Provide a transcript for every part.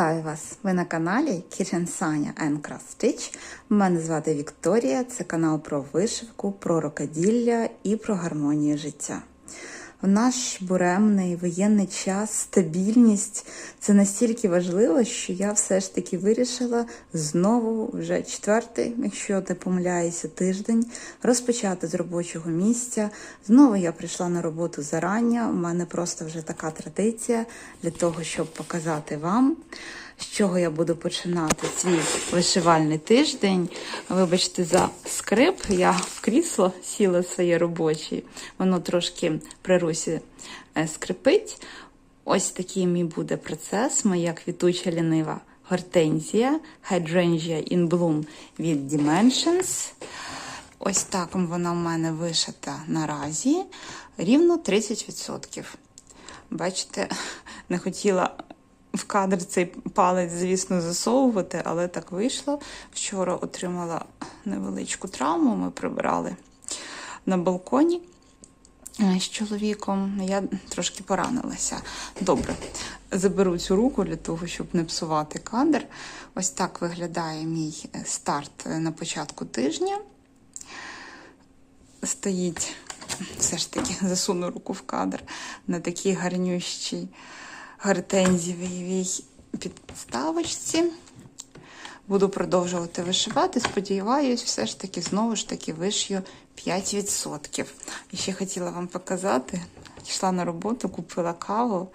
Вітаю вас! Ви на каналі Kitchen Sanya and Craft Stitch. Мене звати Вікторія. Це канал про вишивку, про рукоділля і про гармонію життя. В наш буремний воєнний час стабільність це настільки важливо, що я все ж таки вирішила знову вже четвертий, якщо не помиляюся, тиждень розпочати з робочого місця. Знову я прийшла на роботу зарання. У мене просто вже така традиція для того, щоб показати вам. З чого я буду починати свій вишивальний тиждень. Вибачте, за скрип. Я в крісло сіла своє робоче. Воно трошки при русі е, скрипить. Ось такий мій буде процес. Моя квітуча лінива гортензія Hydrangea in Bloom від Dimensions. Ось так вона в мене вишита наразі. Рівно 30%. Бачите, не хотіла в кадр цей палець, звісно, засовувати, але так вийшло. Вчора отримала невеличку травму, ми прибирали на балконі з чоловіком. Я трошки поранилася. Добре, заберу цю руку для того, щоб не псувати кадр. Ось так виглядає мій старт на початку тижня. Стоїть, все ж таки, засуну руку в кадр на такій гарнющій гортензієвій підставочці. Буду продовжувати вишивати. Сподіваюсь, все ж таки, знову ж таки, вишью 5%. І ще хотіла вам показати: йшла на роботу, купила каву.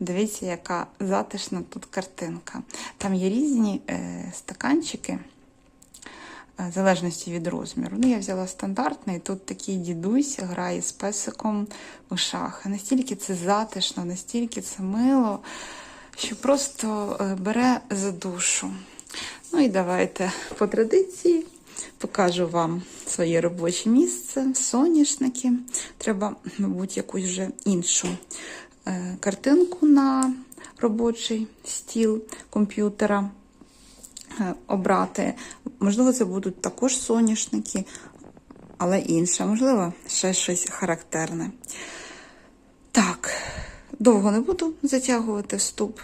Дивіться, яка затишна тут картинка. Там є різні е, стаканчики, в залежності від розміру. Ну, я взяла стандартний, тут такий дідусь грає з песиком у шахи. Настільки це затишно, настільки це мило, що просто е, бере за душу. Ну і давайте по традиції покажу вам своє робоче місце, соняшники. Треба, мабуть, якусь вже іншу е, картинку на робочий стіл комп'ютера е, обрати. Можливо, це будуть також соняшники, але інше, можливо, ще щось характерне. Так, довго не буду затягувати вступ.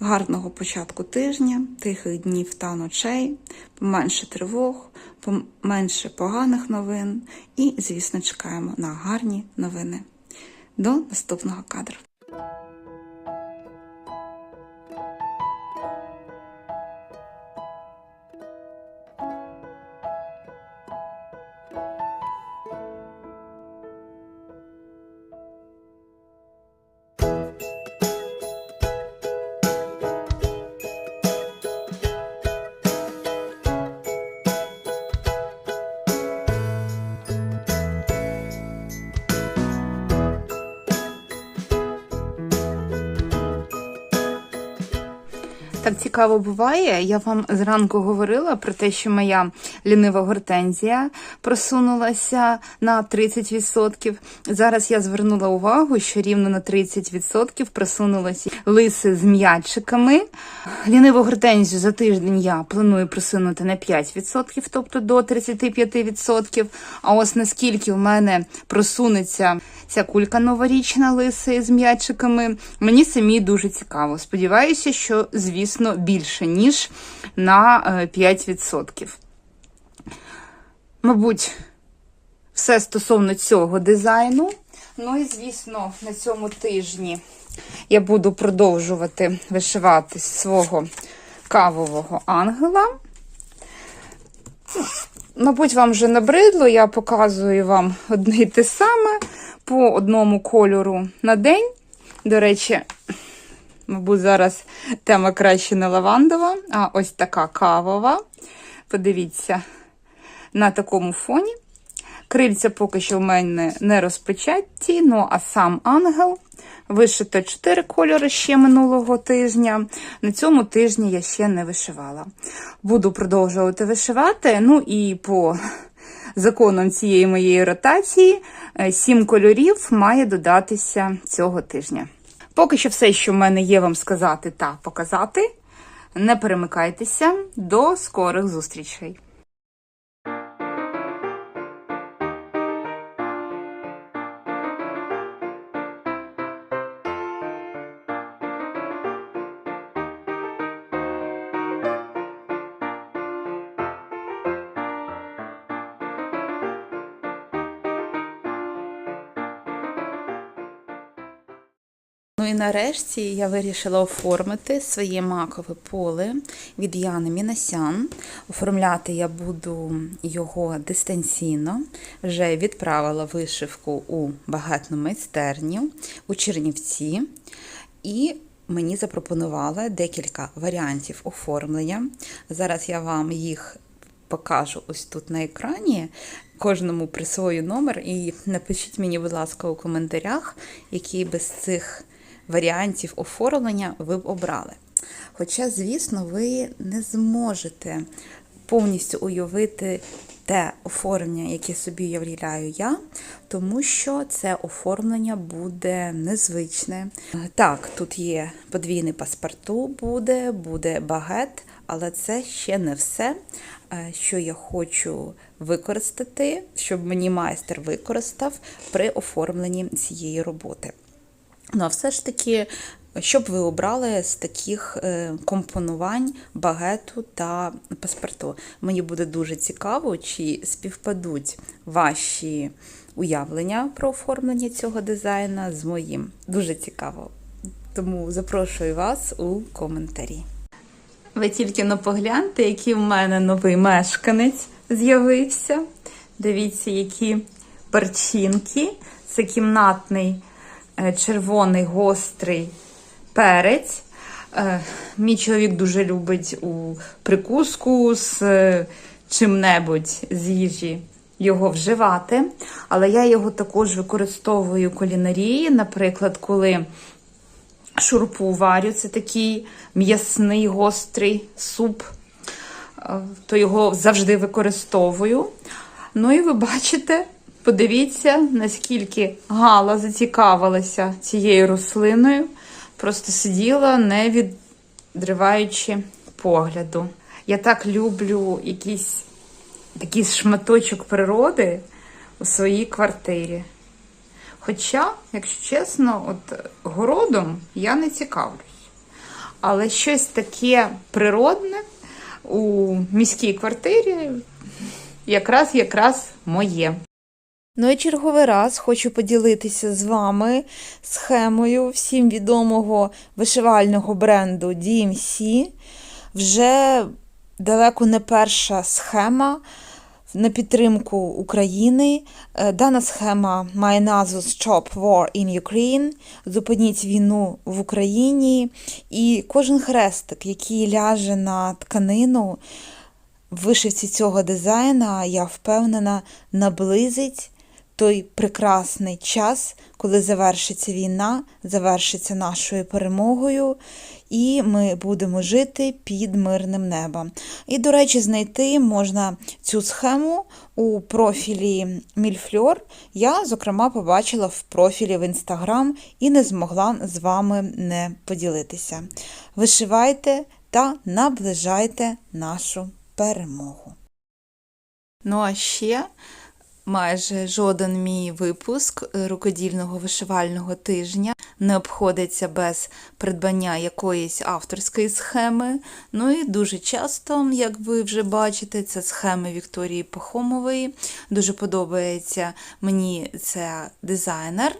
Гарного початку тижня, тихих днів та ночей, поменше тривог, поменше поганих новин і, звісно, чекаємо на гарні новини. До наступного кадру. Так цікаво буває. Я вам зранку говорила про те, що моя лінива гортензія просунулася на 30%. Зараз я звернула увагу, що рівно на 30% просунулася лиси з м'ячиками. Ліниву гортензію за тиждень я планую просунути на 5%, тобто до 35%. А ось наскільки в мене просунеться ця кулька новорічна лиси з м'ячиками, мені самі дуже цікаво. Сподіваюся, що, звісно, більше, ніж на 5%. Мабуть, все стосовно цього дизайну. Ну і, звісно, на цьому тижні я буду продовжувати вишивати свого кавового ангела. Мабуть, вам вже набридло, я показую вам одне і те саме по одному кольору на день. До речі, мабуть, зараз тема краще не лавандова, а ось така кавова. Подивіться, на такому фоні. Крильця поки що в мене не розпочаті, ну а сам ангел вишито 4 кольори ще минулого тижня. На цьому тижні я ще не вишивала. Буду продовжувати вишивати. Ну і по законом цієї моєї ротації, 7 кольорів має додатися цього тижня. Поки що все, що в мене є вам сказати та показати. Не перемикайтеся, до скорих зустрічей! Ну і нарешті я вирішила оформити своє макове поле від Яни Мінасян. Оформляти я буду його дистанційно. Вже відправила вишивку у багатну майстерню у Чернівці. І мені запропонували декілька варіантів оформлення. Зараз я вам їх покажу ось тут на екрані. Кожному присвою номер і напишіть мені, будь ласка, у коментарях, які без цих варіантів оформлення ви б обрали. Хоча, звісно, ви не зможете повністю уявити те оформлення, яке собі уявляю я, тому що це оформлення буде незвичне. Так, тут є подвійний паспорту, буде, буде багет, але це ще не все, е, що я хочу використати, щоб мені майстер використав при оформленні цієї роботи. Ну, а все ж таки, що б ви обрали з таких е, компонувань багету та паспорту? Мені буде дуже цікаво, чи співпадуть ваші уявлення про оформлення цього дизайна з моїм. Дуже цікаво. Тому запрошую вас у коментарі. Ви тільки но погляньте, який в мене новий мешканець з'явився. Дивіться, які перчинки. Це кімнатний червоний гострий перець. Е, Мій чоловік дуже любить у прикуску з е, чим-небудь з їжі його вживати. Але я його також використовую у кулінарії, наприклад, коли шурпу варю, це такий м'ясний гострий суп, е, то його завжди використовую. Ну і ви бачите, подивіться, наскільки Гала зацікавилася цією рослиною, просто сиділа, не відриваючи погляду. Я так люблю якийсь такий шматочок природи у своїй квартирі. Хоча, якщо чесно, от городом я не цікавлюсь. Але щось таке природне у міській квартирі якраз якраз моє. Ну і черговий раз хочу поділитися з вами схемою всім відомого вишивального бренду DMC. Вже далеко не перша схема на підтримку України. Е, Дана схема має назву Stop War in Ukraine. Зупиніть війну в Україні. І кожен хрестик, який ляже на тканину в вишивці цього дизайна, я впевнена, наблизить той прекрасний час, коли завершиться війна, завершиться нашою перемогою, і ми будемо жити під мирним небом. І, до речі, знайти можна цю схему у профілі Мільфльор. Я, зокрема, побачила в профілі в Інстаграм і не змогла з вами не поділитися. Вишивайте та наближайте нашу перемогу. Ну а ще майже жоден мій випуск рукодільного вишивального тижня не обходиться без придбання якоїсь авторської схеми. Ну і дуже часто, як ви вже бачите, це схеми Вікторії Пахомової. Дуже подобається мені це дизайнер.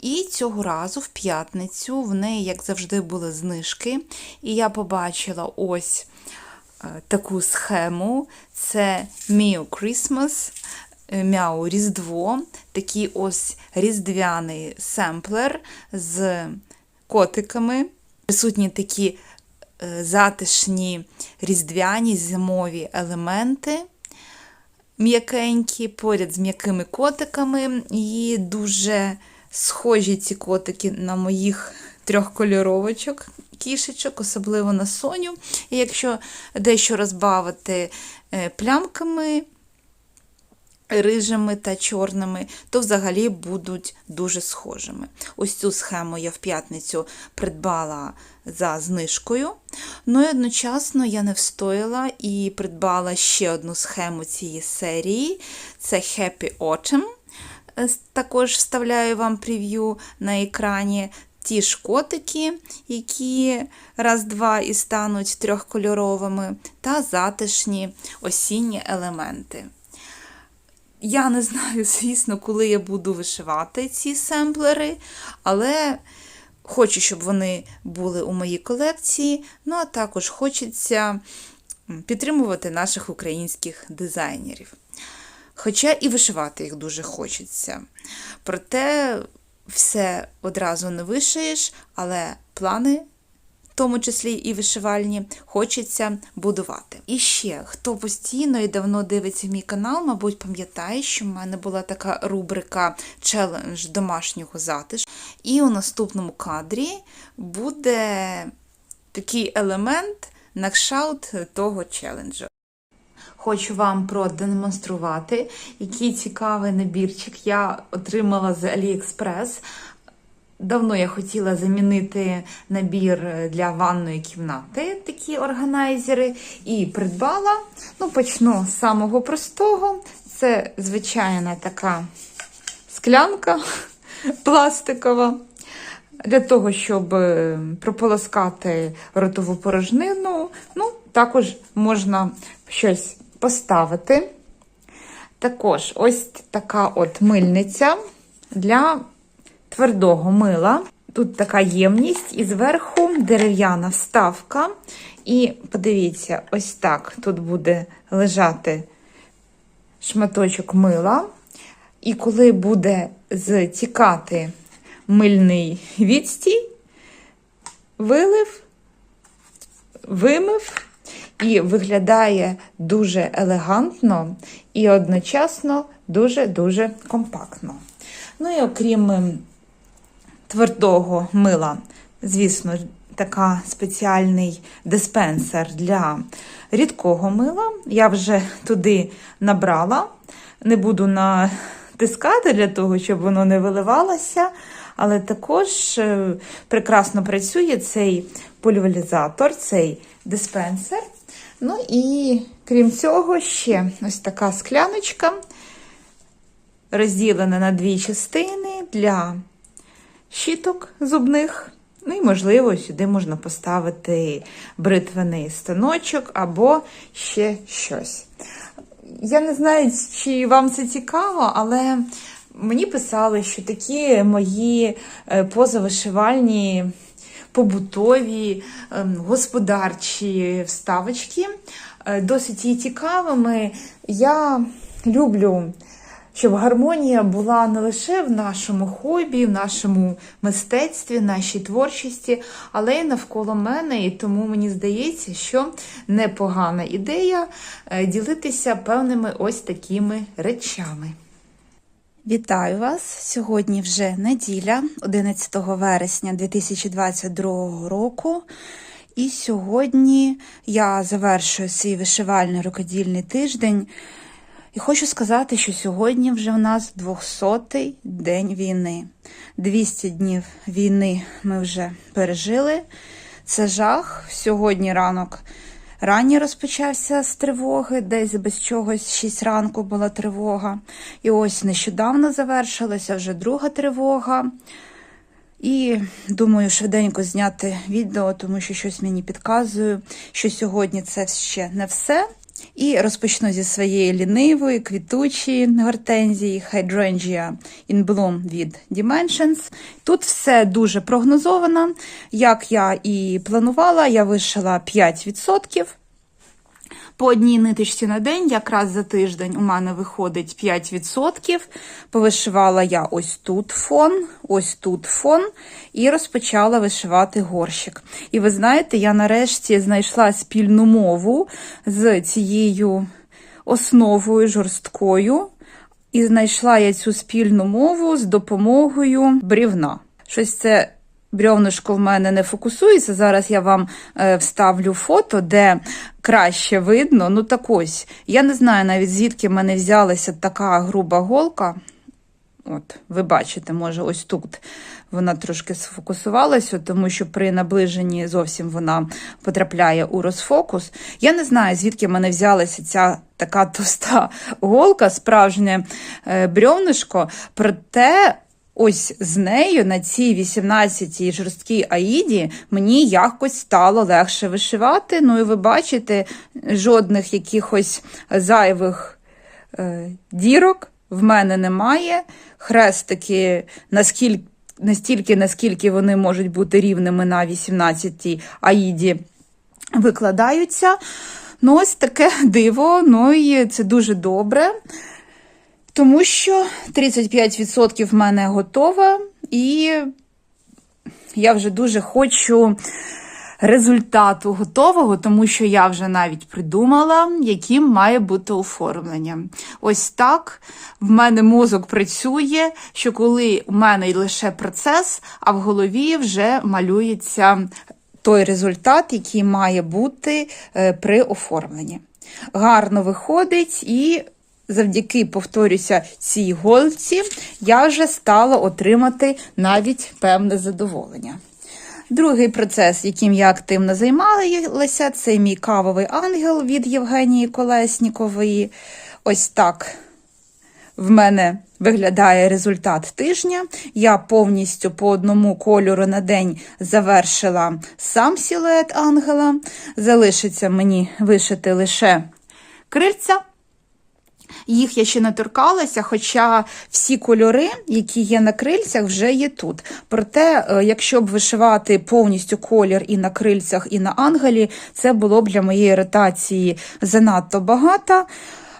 І цього разу, в п'ятницю, в неї, як завжди, були знижки. І я побачила ось е, таку схему: це Mio Christmas. Мяу Різдво, такий ось різдвяний семплер з котиками. Присутні такі е, затишні різдвяні зимові елементи м'якенькі, поряд з м'якими котиками. І дуже схожі ці котики на моїх трьох кольоровочок. Кішечок, особливо на соню. І якщо дещо розбавити е, плямками, рижими та чорними, то взагалі будуть дуже схожими. Ось цю схему я в п'ятницю придбала за знижкою. Ну і одночасно я не встояла і придбала ще одну схему цієї серії це Happy Autumn. Е, Також вставляю вам прев'ю на екрані. Ті ж котики, які раз-два і стануть трьохкольоровими, та затишні осінні елементи. Я не знаю, звісно, коли я буду вишивати ці семплери, але Хочу, щоб вони були у моїй колекції. Ну а також хочеться підтримувати наших українських дизайнерів. Хоча і вишивати їх дуже хочеться. Проте все одразу не вишиєш, але плани, тому числі і вишивальні, хочеться будувати. І ще, хто постійно і давно дивиться мій канал, мабуть, пам'ятає, що в мене була така рубрика челендж домашнього затишку. І у наступному кадрі буде такий елемент накшаут того челенджу. Хочу вам продемонструвати, який цікавий набірчик я отримала з AliExpress. Давно я хотіла замінити набір для ванної кімнати, такі органайзери, і придбала. Ну, почну з самого простого. Це звичайна така склянка пластикова. Для того, щоб е, прополоскати ротову порожнину, ну, також можна щось поставити. Також ось така от мильниця для твердого мила. Тут така ємність, і зверху дерев'яна вставка. І подивіться, ось так тут буде лежати шматочок мила. І коли буде зтікати мильний відстій, вилив, вимив і виглядає дуже елегантно і одночасно дуже-дуже компактно. Ну і окрім твердого мила, звісно, така спеціальний диспенсер для рідкого мила. Я вже туди набрала, не буду натискати для того, щоб воно не виливалося. Але також е, прекрасно працює цей пульверизатор, цей диспенсер. Ну і крім цього, ще ось така скляночка, розділена на дві частини для щіток зубних. Ну і, можливо, сюди можна поставити бритвений станочок або ще щось. Я не знаю, чи вам це цікаво, але мені писали, що такі мої е, позавишивальні побутові, ем, господарчі вставочки е, досить є цікавими. Я люблю, щоб гармонія була не лише в нашому хобі, в нашому мистецтві, нашій творчості, але й навколо мене. І тому мені здається, що непогана ідея е, ділитися певними ось такими речами. Вітаю вас! Сьогодні вже неділя, 11 вересня 2022 року. І сьогодні я завершую свій вишивальний рукодільний тиждень. І хочу сказати, що сьогодні вже в нас 200-й день війни. 200 днів війни ми вже пережили. Це жах. Сьогодні ранок Ранні розпочався з тривоги, десь без чогось 6 ранку була тривога. І ось нещодавно завершилася вже друга тривога. І думаю, швиденько зняти відео, тому що щось мені підказує, що сьогодні це ще не все. І розпочну зі своєї лінивої, квітучої гортензії Hydrangea in Bloom від Dimensions. Тут все дуже прогнозовано. Як я і планувала, я вишила 5%. По одній ниточці на день, якраз за тиждень у мене виходить 5%. Повишивала я ось тут фон, ось тут фон, і розпочала вишивати горщик. І ви знаєте, я нарешті знайшла спільну мову з цією основою жорсткою. І знайшла я цю спільну мову з допомогою брівна. Щось це брьовнишко в мене не фокусується. Зараз я вам е, вставлю фото, де краще видно. Ну так ось, я не знаю навіть звідки в мене взялася така груба голка. От, ви бачите, може, ось тут вона трошки сфокусувалася, тому що при наближенні зовсім вона потрапляє у розфокус. Я не знаю, звідки в мене взялася ця така товста голка, справжнє е, брьовнишко, проте. Ось з нею на цій 18-й жорсткій аїді мені якось стало легше вишивати. Ну і ви бачите, жодних якихось зайвих е, дірок в мене немає. Хрестики, наскільки настільки, наскільки вони можуть бути рівними на 18-й аїді, викладаються. Ну, ось таке диво, ну і це дуже добре, тому що 35% в мене готове, і я вже дуже хочу результату готового, тому що я вже навіть придумала, яким має бути оформлення. Ось так в мене мозок працює, що коли у мене лише процес, а в голові вже малюється той результат, який має бути е, при оформленні. Гарно виходить і. Завдяки, повторюся, цій голці я вже стала отримати навіть певне задоволення. Другий процес, яким я активно займалася, це мій кавовий ангел від Євгенії Колеснікової. Ось так в мене виглядає результат тижня. Я повністю по одному кольору на день завершила сам силует ангела. Залишиться мені вишити лише крильця. Їх я ще не торкалася, хоча всі кольори, які є на крильцях, вже є тут. Проте, е, якщо б вишивати повністю колір і на крильцях, і на ангелі, це було б для моєї ротації занадто багато.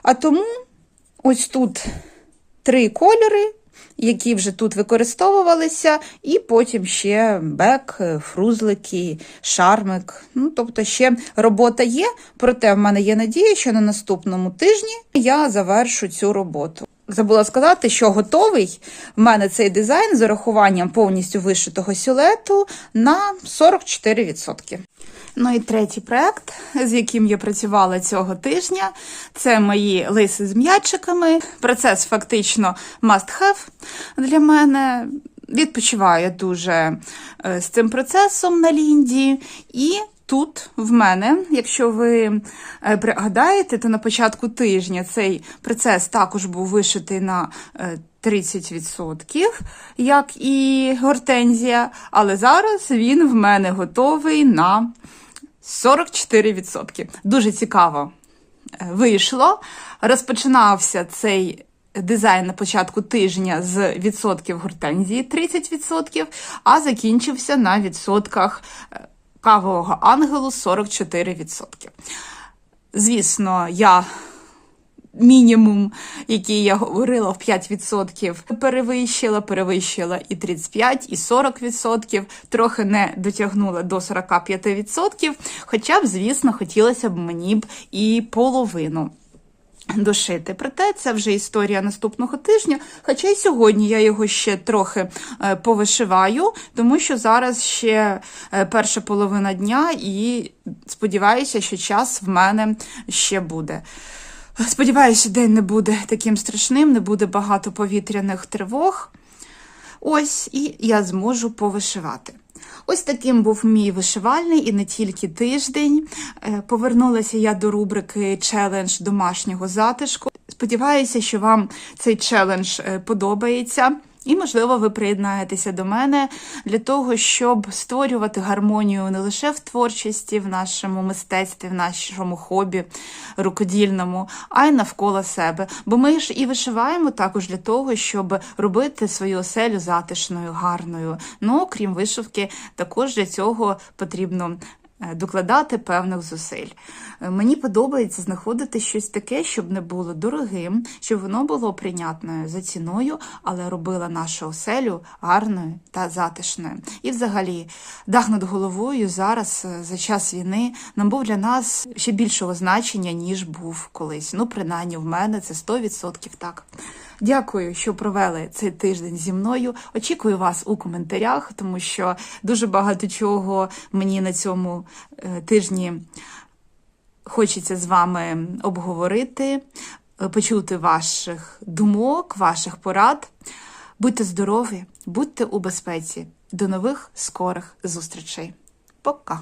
А тому ось тут три кольори, які вже тут використовувалися, і потім ще бек, фрузлики, шармик. Ну, тобто ще робота є, проте в мене є надія, що на наступному тижні я завершу цю роботу. Забула сказати, що готовий в мене цей дизайн з урахуванням повністю вишитого сюлету на 44%. Ну і третій проект, з яким я працювала цього тижня, це мої лиси з м'ячиками. Процес фактично must have для мене. Відпочиваю дуже е, з цим процесом на Лінді. І тут в мене, якщо ви е, пригадаєте, то на початку тижня цей процес також був вишитий на е, 30%, як і гортензія, але зараз він в мене готовий на 44%. Дуже цікаво е, вийшло. Розпочинався цей дизайн на початку тижня з відсотків гортензії 30%, а закінчився на відсотках е, кавового ангелу 44%. Звісно, я мінімум, який я говорила, в 5% перевищила, перевищила і 35%, і 40%, трохи не дотягнула до 45%, хоча б, звісно, хотілося б мені б і половину. Дошити. Проте це вже історія наступного тижня. Хоча й сьогодні я його ще трохи е, повишиваю, тому що зараз ще е, перша половина дня, і сподіваюся, що час в мене ще буде. Сподіваюся, день не буде таким страшним, не буде багато повітряних тривог. Ось, і я зможу повишивати. Ось таким був мій вишивальний і не тільки тиждень. Е, Повернулася я до рубрики челендж домашнього затишку. Сподіваюся, що вам цей челендж е, подобається. І, можливо, ви приєднаєтеся до мене для того, щоб створювати гармонію не лише в творчості, в нашому мистецтві, в нашому хобі рукодільному, а й навколо себе. Бо ми ж і вишиваємо також для того, щоб робити свою оселю затишною, гарною. Ну, крім вишивки, також для цього потрібно. Е, Докладати певних зусиль. Е, Мені подобається знаходити щось таке, щоб не було дорогим, щоб воно було прийнятною за ціною, але робила нашу оселю гарною та затишною. І, взагалі, дах над головою зараз, е, за час війни, нам був для нас ще більшого значення, ніж був колись. Ну, принаймні, в мене це 100% так. Дякую, що провели цей тиждень зі мною. Очікую вас у коментарях, тому що дуже багато чого мені на цьому е, тижні хочеться з вами обговорити, е, почути ваших думок, ваших порад. Будьте здорові, будьте у безпеці. До нових скорих зустрічей. Пока!